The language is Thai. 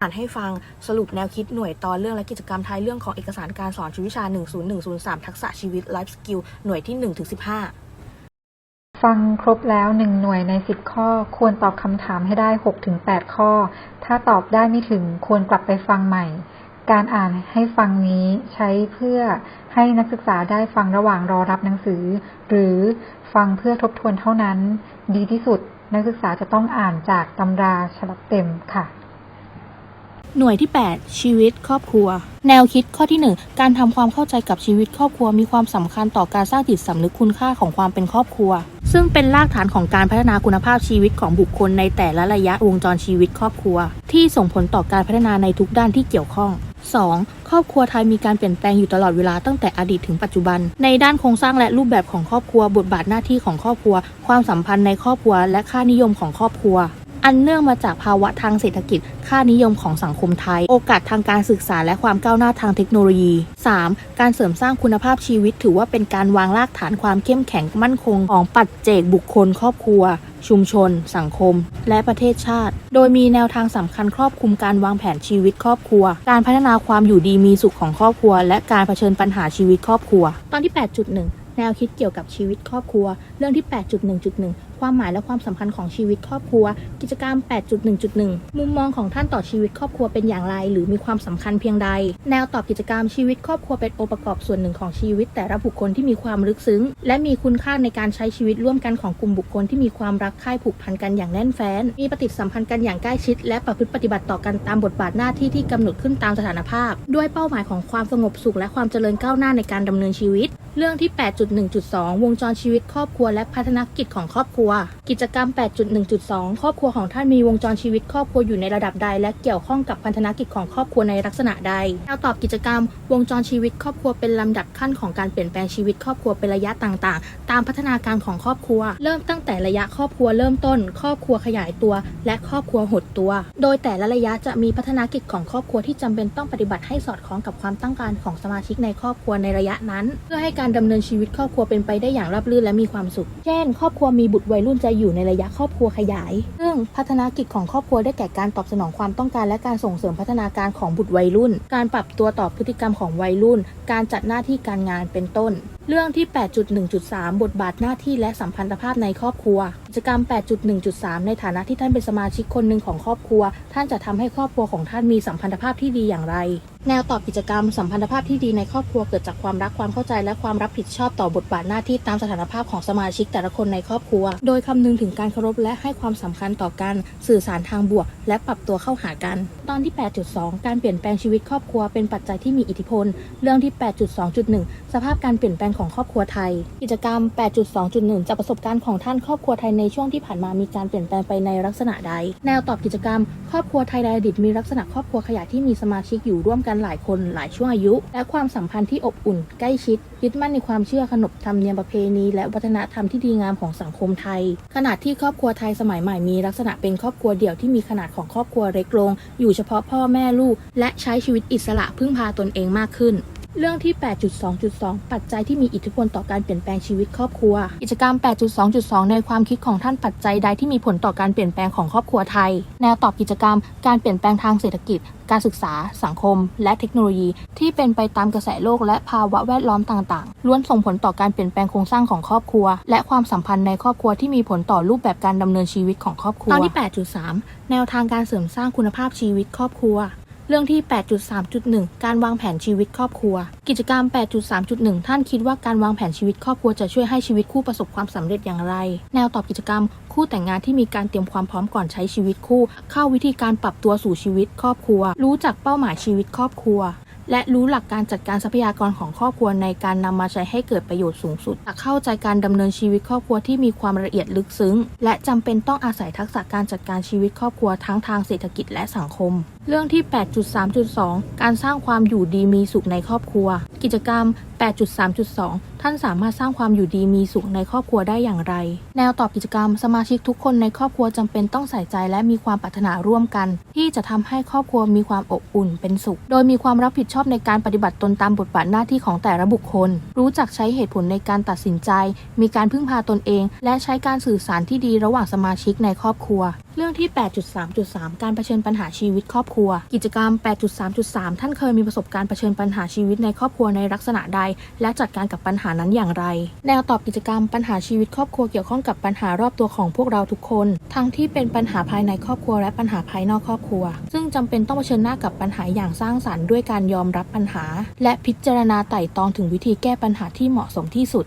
อ่านให้ฟังสรุปแนวคิดหน่วยตอนเรื่องและกิจกรรมท้ายเรื่องของเอกสารการสอนชีววิชา 10103 ทักษะชีวิต Life Skill หน่วยที่ 1-15 ฟังครบแล้วหนึ่งหน่วยในสิบข้อ ควรตอบคำถามให้ได้หกถึงแปดข้อ ถ้าตอบได้ไม่ถึงควรกลับไปฟังใหม่ การอ่านให้ฟังนี้ใช้เพื่อให้นักศึกษาได้ฟังระหว่างรอรับหนังสือ หรือฟังเพื่อทบทวนเท่านั้น ดีที่สุดนักศึกษาจะต้องอ่านจากตำราฉบับเต็มค่ะ หน่วยที่ 8 ชีวิตครอบครัว แนวคิดข้อที่ 1 การทำความเข้าใจกับชีวิตครอบครัวมีความสำคัญต่อการสร้างจิตสำนึกคุณค่าของความเป็นครอบครัว ซึ่งเป็นรากฐานของการพัฒนาคุณภาพชีวิตของบุคคลในแต่ละระยะวงจรชีวิตครอบครัว ที่ส่งผลต่อการพัฒนาในทุกด้านที่เกี่ยวข้อง 2. ครอบครัวไทยมีการเปลี่ยนแปลงอยู่ตลอดเวลาตั้งแต่อดีตถึงปัจจุบัน ในด้านโครงสร้างและรูปแบบของครอบครัว บทบาทหน้าที่ของครอบครัว ความสัมพันธ์ในครอบครัว และค่านิยมของครอบครัว อันเนื่องมาจากภาวะทางเศรษฐกิจ ค่านิยมของสังคมไทย โอกาสทางการศึกษาและความก้าวหน้าทางเทคโนโลยี 3. การเสริมสร้างคุณภาพชีวิต ถือว่าเป็นการวางรากฐานความเข้มแข็งมั่นคง ของปัจเจกบุคคลครอบครัว ชุมชน สังคม และประเทศชาติ โดยมีแนวทางสำคัญครอบคลุมการวางแผนชีวิตครอบครัว การพัฒนาความอยู่ดีมีสุขของครอบครัว และการเผชิญปัญหาชีวิตครอบครัว ตอนที่ 8.1 แนวคิดเกี่ยวกับชีวิตครอบครัว เรื่องที่ 8.1.1 ความหมายและความสำคัญของชีวิตครอบครัว กิจกรรม 8.1.1 มุมมองของท่านต่อชีวิตครอบครัวเป็นอย่างไร หรือมีความสำคัญเพียงใด แนวตอบกิจกรรมชีวิตครอบครัวเป็นองค์ประกอบส่วนหนึ่งของชีวิต แต่ละบุคคลที่มีความลึกซึ้ง และมีคุณค่าในการใช้ชีวิตร่วมกันของกลุ่มบุคคลที่มีความรักใคร่ผูกพันกันอย่างแน่นแฟ้น มีปฏิสัมพันธ์กันอย่างใกล้ชิด และประพฤติปฏิบัติต่อกันตามบทบาทหน้าที่ที่กำหนดขึ้นตามสถานภาพ ด้วยเป้าหมายของความสงบสุขและความเจริญก้าวหน้าในการดำเนินชีวิต เรื่องที่ 8.1.2 วงจรชีวิตครอบครัวและพัฒนกิจของครอบครัว กิจกรรม 8.1.2 ครอบครัวของท่านมีวงจรชีวิตครอบครัวอยู่ในระดับใด และเกี่ยวข้องกับพัฒนกิจของครอบครัวในลักษณะใดแนวตอบกิจกรรม วงจรชีวิตครอบครัวเป็นลำดับขั้นของการเปลี่ยนแปลงชีวิตครอบครัวเป็นระยะต่างๆ ตามพัฒนาการของครอบครัว เริ่มตั้งแต่ระยะครอบครัวเริ่มต้น ครอบครัวขยายตัว และครอบครัวหดตัว โดยแต่ละระยะจะมีพัฒนากิจของครอบครัวที่จำเป็นต้องปฏิบัติให้สอดคล้องกับความต้องการของสมาชิกในครอบครัวในระยะนั้น เพื่อให้การดำเนินชีวิตครอบครัวเป็นไปได้อย่างราบรื่นและมีความสุข เช่น ครอบครัวมีบุตรวัยรุ่นจะอยู่ในระยะครอบครัวขยาย ซึ่งพัฒนากิจของครอบครัวได้แก่การตอบสนองความต้องการและการส่งเสริมพัฒนาการของบุตรวัยรุ่น การปรับตัวต่อพฤติกรรมของวัยรุ่น การจัดหน้าที่การงานเป็นต้น เรื่องที่ 8.1.3 บทบาทหน้าที่และสัมพันธภาพในครอบครัว กิจกรรม 8.1.3 ในฐานะที่ท่านเป็นสมาชิกคนหนึ่งของครอบครัว ท่านจะทำให้ครอบครัวของท่านมีสัมพันธภาพที่ดีอย่างไร แนวตอบกิจกรรมสัมพันธภาพที่ดีในครอบครัวเกิดจากความรักความเข้าใจและความรับผิดชอบต่อบทบาทหน้าที่ตามสถานภาพของสมาชิกแต่ละคนในครอบครัว โดยคำนึงถึงการเคารพและให้ความสำคัญต่อกันสื่อสารทางบวก และปรับตัวเข้าหากัน ตอนที่ 8.2 การเปลี่ยนแปลงชีวิตครอบครัวเป็นปัจจัยที่มีอิทธิพล เรื่องที่ 8.2.1 สภาพการเปลี่ยนแปลงของครอบครัวไทย กิจกรรม 8.2.1 จากประสบการณ์ของท่านครอบครัวไทยในช่วงที่ผ่านมามีการเปลี่ยนแปลงไปในลักษณะใด แนวตอบกิจกรรม ครอบครัวไทยในอดีตมีลักษณะครอบครัวขยายที่มีสมาชิกอยู่ร่วมกันหลายคนหลายช่วงอายุ และความสัมพันธ์ที่อบอุ่นใกล้ชิด ยึดมั่นในความเชื่อขนบธรรมเนียมประเพณี และวัฒนธรรมที่ดีงามของสังคมไทย ขณะที่ครอบครัวไทยสมัยใหม่มีลักษณะเป็นครอบครัวเดี่ยวที่มีขนาดของครอบครัวเล็กลง อยู่เฉพาะพ่อแม่ลูก และใช้ชีวิตอิสระพึ่งพาตนเองมากขึ้น เรื่องที่ 8.2.2 ปัจจัยที่มีอิทธิพลต่อการเปลี่ยนแปลงชีวิตครอบครัว กิจกรรม 8.2.2 ในความคิดของท่านปัจจัยใดที่มีผลต่อการเปลี่ยนแปลงของครอบครัวไทย แนวตอบกิจกรรม การเปลี่ยนแปลงทางเศรษฐกิจ การศึกษา สังคม และเทคโนโลยี ที่เป็นไปตามกระแสโลกและภาวะแวดล้อมต่างๆ ล้วนส่งผลต่อการเปลี่ยนแปลงโครงสร้างของครอบครัว และความสัมพันธ์ในครอบครัวที่มีผลต่อรูปแบบการดำเนินชีวิตของครอบครัว ตอนที่ 8.3 แนวทางการเสริมสร้างคุณภาพชีวิตครอบครัว เรื่องที่ 8.3.1 การวางแผนชีวิตครอบครัว กิจกรรม 8.3.1 ท่านคิดว่าการวางแผนชีวิตครอบครัวจะช่วยให้ชีวิตคู่ประสบความสำเร็จอย่างไร แนวตอบกิจกรรม คู่แต่งงานที่มีการเตรียมความพร้อมก่อนใช้ชีวิตคู่ เข้าวิธีการปรับตัวสู่ชีวิตครอบครัว รู้จักเป้าหมายชีวิตครอบครัวและรู้หลักการจัดการทรัพยากรของครอบครัวในการนำมาใช้ให้เกิดประโยชน์สูงสุดและเข้าใจการดำเนินชีวิตครอบครัวที่มีความละเอียดลึกซึ้ง และจำเป็นต้องอาศัยทักษะการจัดการชีวิตครอบครัวทั้งทางเศรษฐกิจและสังคม เรื่องที่ 8.3.2 การสร้างความอยู่ดีมีสุขในครอบครัว กิจกรรม 8.3.2 ท่านสามารถสร้างความอยู่ดีมีสุขในครอบครัวได้อย่างไร แนวตอบกิจกรรม สมาชิกทุกคนในครอบครัวจำเป็นต้องใส่ใจและมีความปรารถนาร่วมกัน ที่จะทำให้ครอบครัวมีความอบอุ่นเป็นสุข โดยมีความรับผิดชอบในการปฏิบัติตนตามบทบาทหน้าที่ของแต่ละบุคคล รู้จักใช้เหตุผลในการตัดสินใจ มีการพึ่งพาตนเอง และใช้การสื่อสารที่ดีระหว่างสมาชิกในครอบครัว เรื่องที่ 8.3.3 การเผชิญปัญหาชีวิตครอบครัว กิจกรรม 8.3.3 ท่านเคยมีประสบการณ์เผชิญปัญหาชีวิตในครอบครัวในลักษณะใด และจัดการกับปัญหานั้นอย่างไร แนวตอบกิจกรรมปัญหาชีวิตครอบครัวเกี่ยวข้องกับปัญหารอบตัวของพวกเราทุกคน ทั้งที่เป็นปัญหาภายในครอบครัวและปัญหาภายนอกครอบครัว ซึ่งจำเป็นต้องเผชิญหน้ากับปัญหาอย่างสร้างสรรค์ด้วยการยอมรับปัญหา และพิจารณาไต่ตองถึงวิธีแก้ปัญหาที่เหมาะสมที่สุด